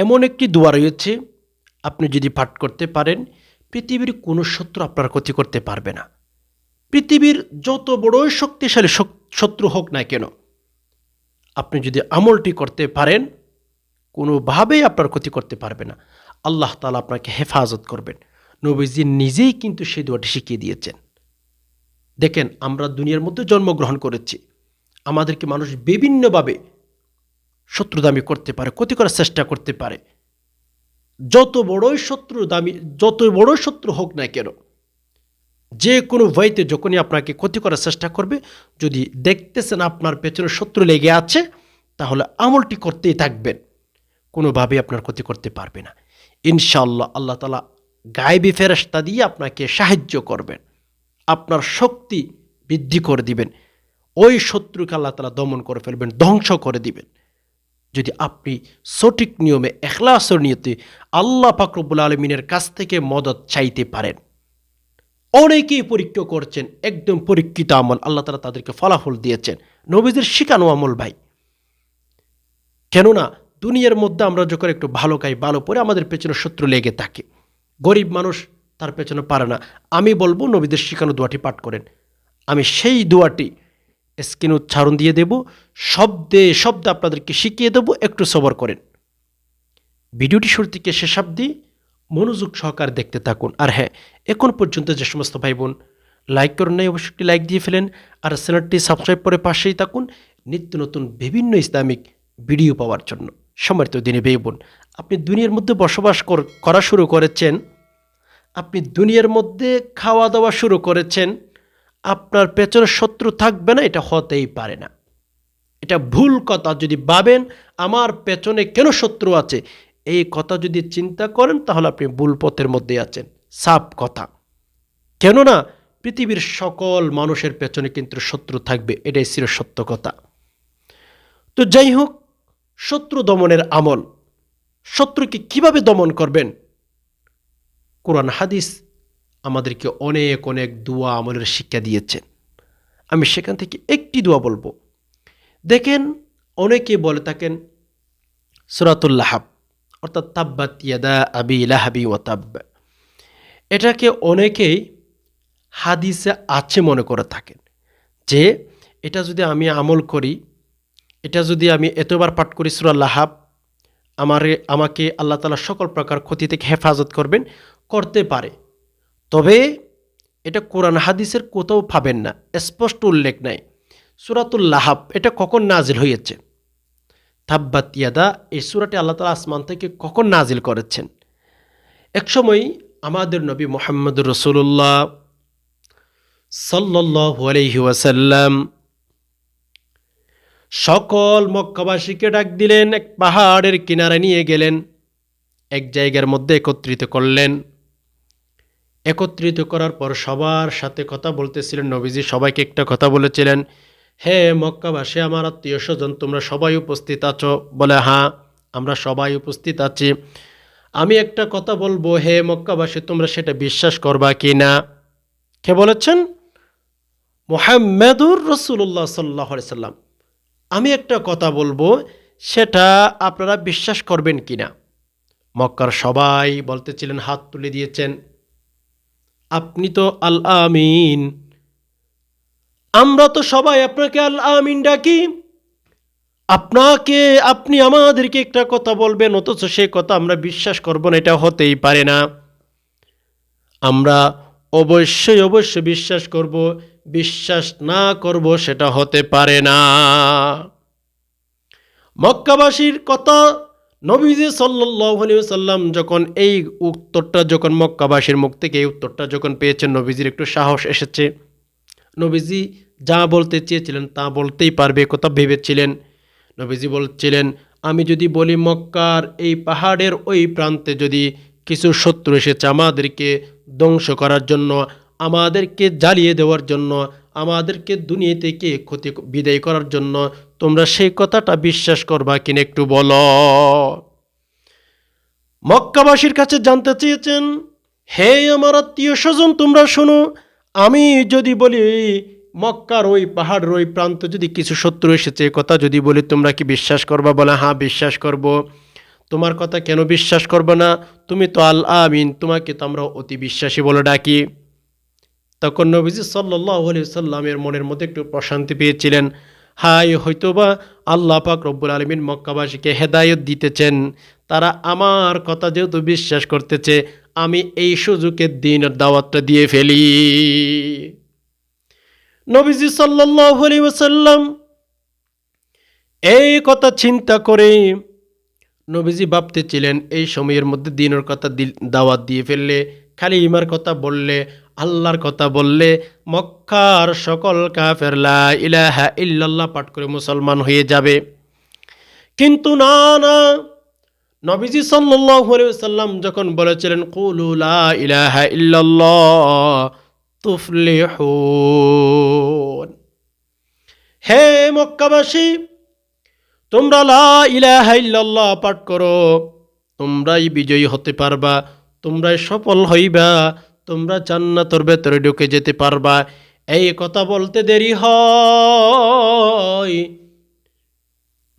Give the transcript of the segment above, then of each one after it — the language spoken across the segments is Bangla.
এমন একটি দোয়া রয়েছে, আপনি যদি পাঠ করতে পারেন, পৃথিবীর কোনো শত্রু আপনার ক্ষতি করতে পারবে না। পৃথিবীর যত বড়ই শক্তিশালী শক- শত্রু হোক না কেন, আপনি যদি আমলটি করতে পারেন, কোনোভাবেই আপনার ক্ষতি করতে পারবে না। আল্লাহ তালা আপনাকে হেফাজত করবেন। নবীজি নিজেই কিন্তু সেই দোয়াটি শিখিয়ে দিয়েছেন। দেখেন, আমরা দুনিয়ার মধ্যে জন্মগ্রহণ করেছি। আমাদেরকে মানুষ বিভিন্নভাবে শত্রু দামি করতে পারে, ক্ষতি করার চেষ্টা করতে পারে। যত বড়ই শত্রু দামি যত বড় শত্রু হোক না কেন, যে কোনো ভয়তে যখনই আপনাকে ক্ষতি করার চেষ্টা করবে, যদি দেখতেছেন আপনার পেছনে শত্রু লেগে আছে, তাহলে আমলটি করতেই থাকবেন। কোনোভাবে আপনার ক্ষতি করতে পারবে না। ইনশাআল্লাহ আল্লাহ তালা গায়েবি ফেরস্তা দিয়ে আপনাকে সাহায্য করবেন। আপনার শক্তি বৃদ্ধি করে দিবেন। ওই শত্রুকে আল্লাহ তালা দমন করে ফেলবেন, ধ্বংস করে দিবেন। যদি আপনি সঠিক নিয়মে, এখলাসর নিয়তে আল্লাহ ফাকরবুল আলমিনের কাছ থেকে মদত চাইতে পারেন। অনেকেই পরীক্ষা করছেন, একদম পরীক্ষিত আমল, আল্লাহ তালা তাদেরকে ফলাফল দিয়েছেন। নবীদের শিখানো আমল ভাই। কেননা, দুনিয়ার মধ্যে আমরা যখন একটু ভালো খাই, ভালো পরে আমাদের পেছনে শত্রু লেগে থাকে। গরিব মানুষ তার পেছনে পারে না। আমি বলব, নবীদের শিখানো দোয়াটি পাঠ করেন। আমি সেই দোয়াটি স্ক্রিন উচ্চারণ দিয়ে দেব, শব্দে শব্দে আপনাদেরকে শিখিয়ে দেবো, একটু সবর করেন। ভিডিওটি শুরু থেকে শেষ অবধি মনোযোগ সহকারে দেখতে থাকুন। আর হ্যাঁ এখন পর্যন্ত যে সমস্ত ভাই বোন লাইক করেন নাই, অবশ্যই একটি লাইক দিয়ে ফেলেন। আর চ্যানেলটি সাবস্ক্রাইব করে পাশেই থাকুন। নিত্য নতুন বিভিন্ন ইসলামিক ভিডিও পাওয়ার জন্য। সম্মানিত দিনে ভাই বোন আপনি দুনিয়ার মধ্যে বসবাস করা শুরু করেছেন। আপনি দুনিয়ার মধ্যে খাওয়া দাওয়া শুরু করেছেন। আপনার পেছনে শত্রু থাকবে না, এটা হতেই পারে না। এটা ভুল কথা, যদি ভাবেন আমার পেছনে কেন শত্রু আছে, এই কথা যদি চিন্তা করেন, তাহলে আপনি ভুল পথের মধ্যে আছেন। সাপ কথা। কেননা, পৃথিবীর সকল মানুষের পেছনে কিন্তু শত্রু থাকবে, এটাই ছিল সত্য কথা। তো যাই হোক, শত্রু দমনের আমল। শত্রুকে কীভাবে দমন করবেন? কোরআন হাদিস আমাদেরকে অনেক অনেক দোয়া আমলের শিক্ষা দিয়েছেন। আমি সেখান থেকে একটি দোয়া বলব। দেখেন, অনেকে বলে থাকেন সুরাতুল্লাহাব অর্থাৎ তাব্বাত ইয়াদা আবি লাহাবি ও তাব্ব। এটাকে অনেকেই হাদিসে আছে মনে করে থাকেন যে, এটা যদি আমি আমল করি, এটা যদি আমি এতবার পাঠ করি সুরাল্লাহাব আমার, আমাকে আল্লাহ তালা সকল প্রকার ক্ষতি থেকে হেফাজত করবেন, করতে পারে। তবে এটা কোরআন হাদিসের কোথাও পাবেন না, স্পষ্ট উল্লেখ নাই। সুরাতুল লাহাব, এটা কখন নাজিল হয়েছে? থাব্বাত ইয়াদা, এই সুরাটি আল্লাহ তালা আসমান থেকে কখন নাজিল করেছেন? একসময় আমাদের নবী মোহাম্মদ রসুল্লাহ ওয়াসাল্লাম সকল মক্কাবাসীকে ডাক দিলেন, এক পাহাড়ের কিনারে নিয়ে গেলেন, এক জায়গার মধ্যে একত্রিত করলেন। একত্রিত করার পর সবার সাথে কথা বলতেছিলেন নবীজি, সবাইকে একটা কথা বলেছিলেন, হে মক্কাবাসী, আমার আত্মীয় স্বজন, তোমরা সবাই উপস্থিত আছো? বলে হ্যাঁ আমরা সবাই উপস্থিত আছি। আমি একটা কথা বলব, হে মক্কাবাসী, তোমরা সেটা বিশ্বাস করবা কি না কে বলেছেন? মোহাম্মদুর রসুল্লাহ সাল্লাহ সাল্লাম। আমি একটা কথা বলব, সেটা আপনারা বিশ্বাস করবেন কি না মক্কার সবাই বলতেছিলেন, হাত তুলে দিয়েছেন আপনি তো আল আমিন আমরা তো সবাই আপনাকে আল আমিন ডাকি। আপনাকে, আপনি আমাদেরকে একটা কথা বলবেন, অথচ সে কথা আমরা বিশ্বাস করব না, এটা হতেই পারে না। আমরা অবশ্যই অবশ্যই বিশ্বাস করব, বিশ্বাস না করব, সেটা হতে পারে না। মক্কাবাসীর কথা নবীজি সাল্লাহ সাল্লাম যখন এই উত্তরটা যখন মক্কাবাসীর মুখ থেকে এই উত্তরটা যখন পেয়েছেন, নবীজির একটু সাহস এসেছে। নবীজি যা বলতে চেয়েছিলেন তা বলতেই পারবে কথা ভেবেছিলেন। নবীজি বলছিলেন, আমি যদি বলি মক্কার এই পাহাড়ের ওই প্রান্তে যদি কিছু শত্রু এসেছে আমাদেরকে ধ্বংস করার জন্য, আমাদেরকে জ্বালিয়ে দেওয়ার জন্য আমাদেরকে দুনিয়া থেকে ক্ষতি বিদায় করার জন্য তোমরা সেই কথাটা বিশ্বাস করবা কিনা একটু বলো। মক্কাবাসীর কাছে জানতে চেয়েছেন, হে আমার আত্মীয় স্বজন, তোমরা শোনো, আমি যদি বলি, মক্কার ওই পাহাড়ের ওই প্রান্ত যদি কিছু শত্রু এসেছে কথা যদি বলি, তোমরা কি বিশ্বাস করবা? বলে হ্যাঁ বিশ্বাস করব। তোমার কথা কেন বিশ্বাস করবে না? তুমি তো আল আমিন তোমাকে তো আমরা অতি বিশ্বাসী বলে ডাকি। তখন নবীজি সাল্লাহ আলি সাল্লামের মনের মধ্যে একটু প্রশান্তি পেয়েছিলেন। হাই হয়তোবা আল্লাহ পাক রব্বুল আলমিন মক্কাবাসীকে হেদায়ত দিতেছেন। তারা আমার কথা যেহেতু বিশ্বাস করতেছে, আমি এই সুযোগের দিনের দাওয়াতটা দিয়ে ফেলি। নবীজি সাল্লাহ আলি ওসাল্লাম এই কথা চিন্তা করে নবীজি ভাবতেছিলেন, এই সময়ের মধ্যে দিনের কথা দাওয়াত দিয়ে ফেললে, খালি ইমার কথা বললে আল্লাহর কথা বললে মক্কার সকল কাফের ইলাহা ইল্লাল্লাহ পাঠ করে মুসলমান হয়ে যাবে। কিন্তু না না, নবীজি ওয়াসাল্লাম যখন বলেছিলেন, কুলু লা ইলাহা ইল্লাল্লাহ হে মক্কাবাসী, তোমরা লা ইলাহা ইল্লাল্লাহ পাঠ করো, তোমরাই বিজয়ী হতে পারবা, তোমরাই সফল হইবা। তোমরা জান্নাতর ভেতরে ঢুকে যেতে পারবা। এই কথা বলতে দেরি হয়।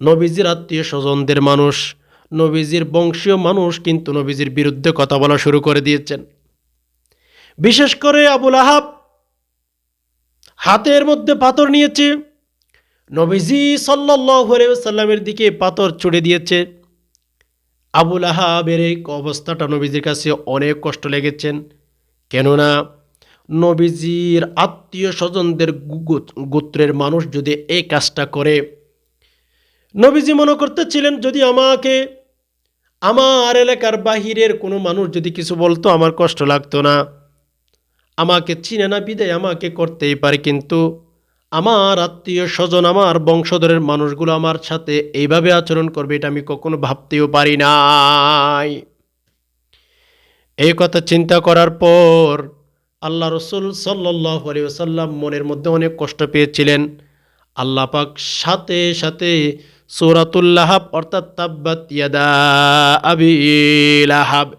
নবীজির আত্মীয় স্বজনদের মানুষ, নবীজির বংশীয় মানুষ কিন্তু নবীজির বিরুদ্ধে কথা বলা শুরু করে দিয়েছেন। বিশেষ করে আবুল আহাব হাতের মধ্যে পাথর নিয়েছে। নবীজি সাল্লামের দিকে পাথর ছুড়ে দিয়েছে। আবুল আহাবের এই অবস্থাটা নবীজির কাছে অনেক কষ্ট লেগেছেন। কেননা নবীজির আত্মীয় স্বজনদের গোত্রের মানুষ যদি এই কাজটা করে, নবীজি মনে করতেছিলেন, যদি আমাকে, আমার এলাকার বাহিরের কোনো মানুষ যদি কিছু বলতো, আমার কষ্ট লাগতো না। আমাকে চিনে না, বিদায় আমাকে করতেই পারে, কিন্তু আমার আত্মীয় স্বজন, আমার বংশধরের মানুষগুলো আমার সাথে এইভাবে আচরণ করবে, এটা আমি কখনো ভাবতেও পারি নাই। এই কথা চিন্তা করার পর আল্লাহ রসুল সাল্লাহ আলী মনের মধ্যে অনেক কষ্ট পেয়েছিলেন। আল্লাহ পাক সাথে সাথে সৌরাতুল্লাহাব অর্থাৎ তাব্বাত ইয়াদা আবি লাহাব।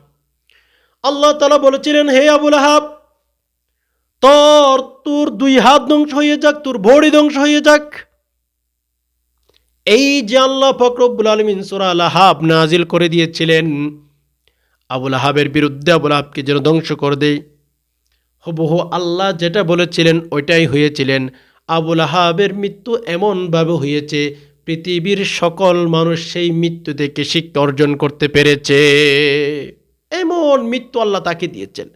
আল্লাহ তালা বলেছিলেন, হে আবুল আহাব তোর তোর দুই হাত ধ্বংস হয়ে যাক, তোর ভড়ি ধ্বংস হয়ে যাক। এই যে আল্লাহ ফকরবুল আলমিন সোরা আল্লাহাব নাজিল করে দিয়েছিলেন আবুল আহাবের বিরুদ্ধে আবুল আহাবকে যেন ধ্বংস করে দেয় হুবহু আল্লাহ যেটা বলেছিলেন, ওইটাই হয়েছিলেন। আবুল আহাবের মৃত্যু এমনভাবে হয়েছে, পৃথিবীর সকল মানুষ সেই মৃত্যু থেকে শিক্ষা অর্জন করতে পেরেছে। এমন মৃত্যু আল্লাহ তাকে দিয়েছেন।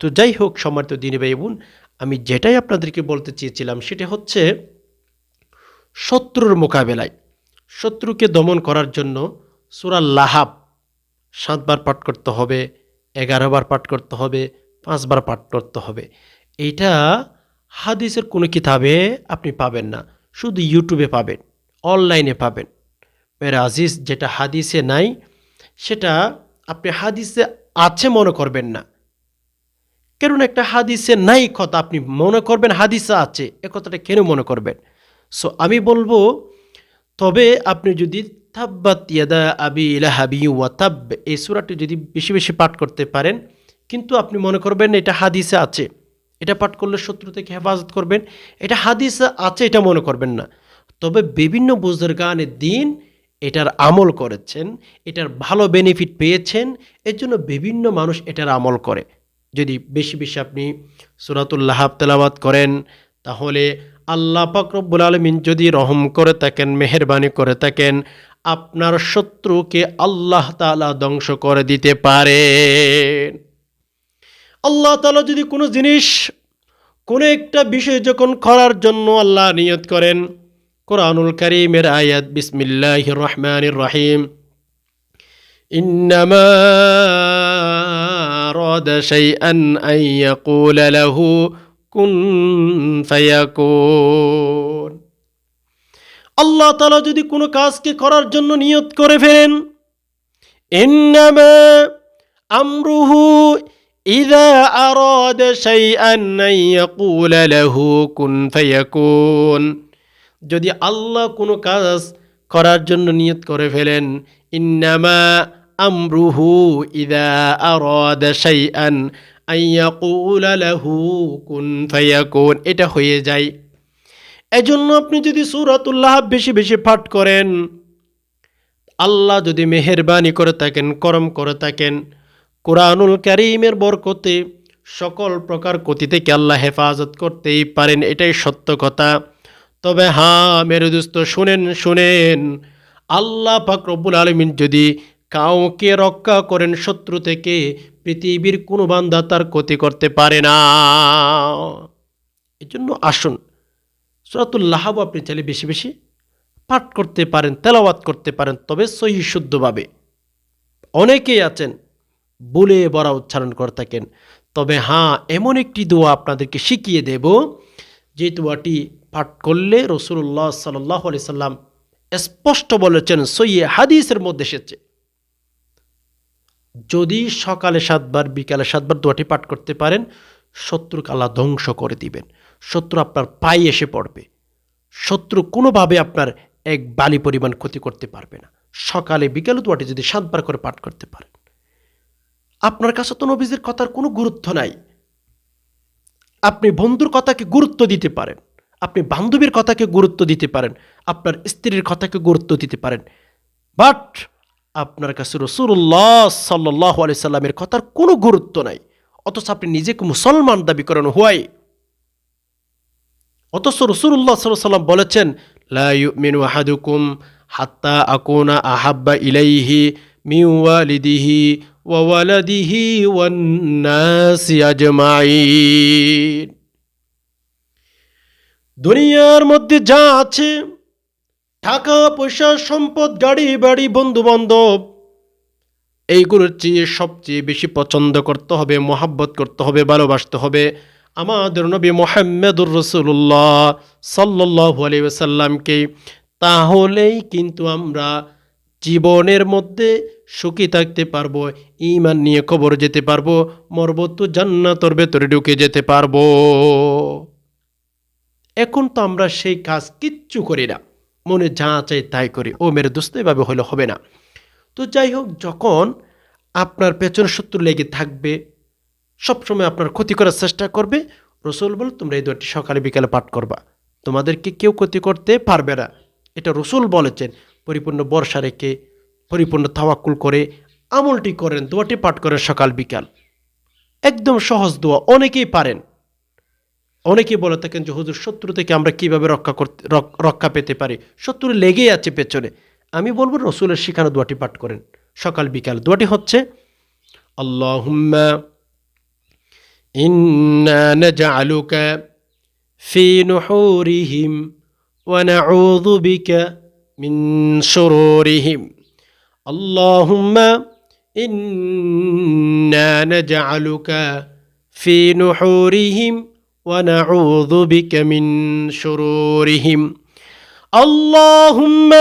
তো যাই হোক, সম্মানিত দিনী ভাই বোন, আমি যেটাই আপনাদেরকে বলতে চেয়েছিলাম, সেটা হচ্ছে শত্রুর মোকাবেলায়। শত্রুকে দমন করার জন্য সুরা লাহাব সাতবার পাঠ করতে হবে, এগারোবার পাঠ করতে হবে, পাঁচবার পাঠ করতে হবে। এইটা হাদিসের কোনো কিতাবে আপনি পাবেন না, শুধু ইউটিউবে পাবেন, অনলাইনে পাবেন। মেরা আজিজ যেটা হাদিসে নাই, সেটা আপনি হাদিসে আছে মনে করবেন না। কেননা একটা হাদিসে নাই কথা আপনি মনে করবেন হাদিসে আছে, এ কথাটা কেন মনে করবেন? সো আমি বলব, তবে আপনি যদি তাব্বাত ইয়াদা আবি ইলাহাবি ওয়া তাব। এই সুরাটি যদি বেশি বেশি পাঠ করতে পারেন, কিন্তু আপনি মনে করবেন এটা হাদিসে আছে। এটা পাঠ করলে শত্রু থেকে হেফাজত করবেন। এটা হাদিসে আছে, এটা মনে করবেন না। তবে বিভিন্ন বুজুর্গানের দিন এটার আমল করেছেন, এটার ভালো বেনিফিট পেয়েছেন, এর জন্য বিভিন্ন মানুষ এটার আমল করে। যদি বেশি বেশি আপনি সুরাতুল্লাহাব তেলাবাদ করেন, তাহলে আল্লাহ পাকরব্বুল আলমিন যদি রহম করে থাকেন, মেহরবানি করে থাকেন আপনার শত্রুকে আল্লাহ তালা ধ্বংস করে দিতে পারেন আল্লাহ তালা যদি কোনো জিনিস কোনো একটা বিষয় যখন করার জন্য আল্লাহ নিয়ত করেন কোরআনুল করিমের আয়াত বিসমিল্লাহ রহমান রহিম إنما أراد شيئا أن يقول له كن فيكون আল্লাহ তালা যদি কোনো কাজকে করার জন্য নিয়ত করে ফেলেন আমরুহু ইদা আরাদ শাইআন আন ইয়াকুল লাহু কুন ফায়াকুন। যদি আল্লাহ কোনো কাজ করার জন্য নিয়ত করে ফেলেন, ইন্নামা আমরুহু ইদা আরাদ শাইআন আন ইয়াকুল লাহু কুন ফায়াকুন। এটা হয়ে যায় এজন্য আপনি যদি সূরাতুল্লাহ বেশি বেশি পাঠ করেন, আল্লাহ যদি মেহেরবানি করে থাকেন, করম করে থাকেন, কোরআনুল করিমের বরকতে সকল প্রকার ক্ষতি থেকে আল্লাহ হেফাজত করতেই পারেন, এটাই সত্য কথা। তবে হ্যাঁ মেরে দোস্ত, শুনেন শুনেন, আল্লাহ ফাকরবুল আলমিন যদি কাউকে রক্ষা করেন, শত্রু থেকে পৃথিবীর কোনো বান্দা তার ক্ষতি করতে পারে না। এজন্য জন্য আসুন সুরাতুল্লাহাব আপনি চাইলে বেশি বেশি পাঠ করতে পারেন, তেলাওয়াত করতে পারেন, তবে সহি শুদ্ধভাবে। অনেকেই আছেন, বলে বড়া উচ্চারণ করে থাকেন, তবে হ্যাঁ এমন একটি দোয়া আপনাদেরকে শিখিয়ে দেব, যে দোয়াটি পাঠ করলে রসুল্লাহ সাল্লাহ আলি সাল্লাম স্পষ্ট বলেছেন সইয়ে হাদিসের মধ্যে এসেছে। যদি সকালে সাতবার, বিকালে সাতবার দোয়াটি পাঠ করতে পারেন, শত্রুকে আল্লাহ ধ্বংস করে দিবেন। শত্রু আপনার পায়ে এসে পড়বে। শত্রু কোনোভাবে আপনার এক বালি পরিমাণ ক্ষতি করতে পারবে না। সকালে, বিকালে দোয়াটি যদি সাতবার করে পাঠ করতে পারেন। আপনার কাছে তো নবীজির কথার কোনো গুরুত্ব নাই। আপনি বন্ধুর কথাকে গুরুত্ব দিতে পারেন। আপনি বান্ধবীর কথাকে গুরুত্ব দিতে পারেন। আপনার স্ত্রীর কথাকে গুরুত্ব দিতে পারেন। বাট আপনার কাছে রসুল্লাহ সাল্লাহ আলি সাল্লামের কথার কোনো গুরুত্ব নাই। অথচ আপনি নিজেকে মুসলমান দাবি করেন হুয়াই। অথচ রসুল্লাহ সাল্লাম বলেছেন লাইমিনু আহাদুকুম হাত্তা আকুনা আহাব্বা ইলাইহি মিওয়ালিদিহি ওয়ালাদিহি ওয়ান্নাসি আজমাইন দুনিয়ার মধ্যে যা আছে, টাকা, পয়সা, সম্পদ, গাড়ি, বাড়ি বন্ধু বান্ধব এইগুলোর চেয়ে সবচেয়ে বেশি পছন্দ করতে হবে, মোহাব্বত করতে হবে, ভালোবাসতে হবে। আমাদের নবী মোহাম্মদুর রসুল্লাহ সাল্লাহ আলী সাল্লামকে তাহলেই কিন্তু আমরা জীবনের মধ্যে সুখী থাকতে পারব ইমান নিয়ে খবর যেতে পারব, মরবত জান্নাতর ভেতরে ঢুকে যেতে পারব। এখন তো আমরা সেই কাজ কিচ্ছু করি না, মনে যা চাই তাই করি, ও মেরে দোস্ত, এভাবে হলে হবে না। তো যাই হোক, যখন আপনার পেছনে শত্রু লেগে থাকবে সবসময় আপনার ক্ষতি করার চেষ্টা করবে। রসুল বল, তোমরা এই দুটি সকালে বিকালে পাঠ করবা। তোমাদেরকে কেউ ক্ষতি করতে পারবে না। এটা রসুল বলেছেন। পরিপূর্ণ বর্ষা রেখে, পরিপূর্ণ তাওয়াক্কুল করে, আমলটি করেন, দোয়াটি পাঠ করেন সকাল বিকাল। একদম সহজ দোয়া, অনেকেই পারেন। অনেকেই বলে থাকেন যে, হুজুর, শত্রু থেকে আমরা কীভাবে রক্ষা করতে রক্ষা পেতে পারি? শত্রু লেগেই আছে পেছনে। আমি বলব, রসুলের শিখানো দোয়াটি পাঠ করেন সকাল বিকাল। দোয়াটি হচ্ছে, আল্লাহুম্মা إنا نجعلك في نحورهم ونعوذ بك من شرورهم. اللهم إنا نجعلك في نحورهم ونعوذ بك من شرورهم. اللهم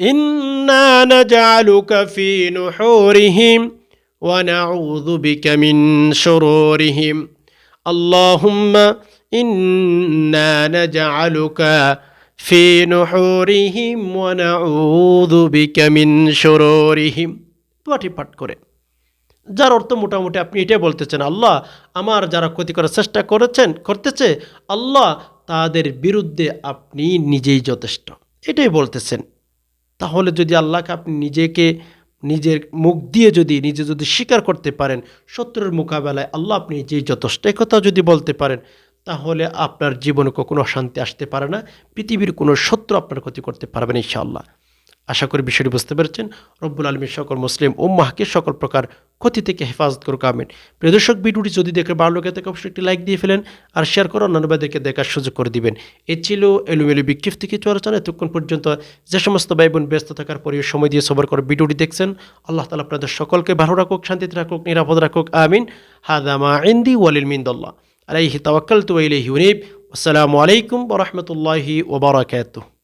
إنا نجعلك في نحورهم ونعوذ بك من شرورهم اللهم إنا نجعلك في نحورهم ونعوذ بك من شرورهم দোয়াটি পাঠ করে যার অর্থ মোটামুটি আপনি এটাই বলতেছেন আল্লাহ আমার যারা ক্ষতি করার চেষ্টা করেছেন করতেছে আল্লাহ তাদের বিরুদ্ধে আপনি নিজেই যথেষ্ট এটাই বলতেছেন তাহলে যদি আল্লাহকে আপনি নিজেকে নিজের মুখ দিয়ে যদি, নিজে যদি স্বীকার করতে পারেন, শত্রুর মোকাবেলায় আল্লাহ আপনি যে যথেষ্ট কথা যদি বলতে পারেন, তাহলে আপনার জীবনে কখনো অশান্তি আসতে পারে না, পৃথিবীর কোনো শত্রু আপনার ক্ষতি করতে পারবেন না, ইনশাআল্লাহ। আশা করি বিষয়টি বুঝতে পেরেছেন। রব্বুল আলমীর সকল মুসলিম উম্মাহকে সকল প্রকার ক্ষতি থেকে হেফাজত করুক, আমিন। প্রিয় দর্শক, ভিডিওটি যদি দেখে ভালো লোকের থেকে অবশ্যই একটি লাইক দিয়ে ফেলেন আর শেয়ার করে অন্যান্য ভাইদেরকে দেখার সুযোগ করে দিবেন। এ ছিল এলুমেলু বিক্ষিপ থেকে চলাচল এতক্ষণ পর্যন্ত যে সমস্ত ভাই বোন ব্যস্ত থাকার পরে সময় দিয়ে সবার করে ভিডিওটি দেখছেন, আল্লাহ তালা আপনাদের সকলকে ভালো রাখুক, শান্তিতে রাখুক, নিরাপদ রাখুক, আমিন। হাদামা ইন্দি ওয়ালিল মিন্দল্লাহ। আলাইহি তাওয়াক্কাল তু ইলাইহি উনিব। আসসালামু আলাইকুম ওয়া রাহমাতুল্লাহি ওয়া বারাকাতুহু।